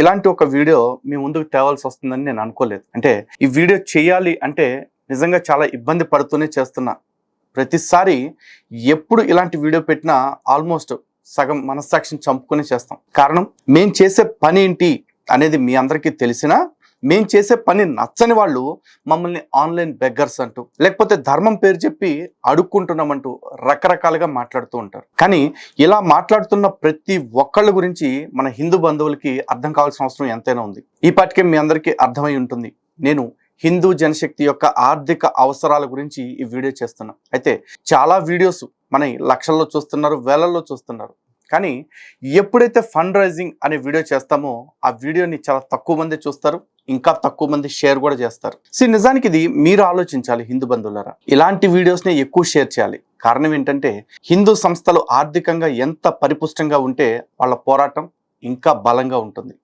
ఇలాంటి ఒక వీడియో మీ ముందుకు తేవాల్సి వస్తుందని నేను అనుకోలేదు. అంటే ఈ వీడియో చేయాలి అంటే నిజంగా చాలా ఇబ్బంది పడుతూనే చేస్తున్నా. ప్రతిసారి ఎప్పుడు ఇలాంటి వీడియో పెట్టినా ఆల్మోస్ట్ సగం మనస్సాక్షిని చంపుకొని చేస్తాం. కారణం మేము చేసే పని ఏంటి అనేది మీ అందరికీ తెలిసినా మేము చేసే పని నచ్చని వాళ్ళు మమ్మల్ని ఆన్లైన్ బెగ్గర్స్ అంటూ లేకపోతే ధర్మం పేరు చెప్పి అడుక్కుంటున్నామంటూ రకరకాలుగా మాట్లాడుతూ ఉంటారు. కానీ ఇలా మాట్లాడుతున్న ప్రతి ఒక్కళ్ళ గురించి మన హిందూ బంధువులకి అర్థం కావాల్సిన అవసరం ఎంతైనా ఉంది. ఈ పాటికే మీ అందరికీ అర్థమై ఉంటుంది. నేను హిందూ జనశక్తి యొక్క ఆర్థిక అవసరాల గురించి ఈ వీడియో చేస్తున్నా. అయితే చాలా వీడియోస్ మన లక్షల్లో చూస్తున్నారు వేలల్లో చూస్తున్నారు. కానీ ఎప్పుడైతే ఫండ్ రైజింగ్ అనే వీడియో చేస్తామో ఆ వీడియోని చాలా తక్కువ మంది చూస్తారు. ఇంకా తక్కువ మంది షేర్ కూడా చేస్తారు. సో నిజానికి ఇది మీరు ఆలోచించాలి హిందూ బంధువులరా. ఇలాంటి వీడియోస్ని ఎక్కువ షేర్ చేయాలి. కారణం ఏంటంటే హిందూ సంస్థలు ఆర్థికంగా ఎంత పరిపుష్టంగా ఉంటే వాళ్ళ పోరాటం ఇంకా బలంగా ఉంటుంది.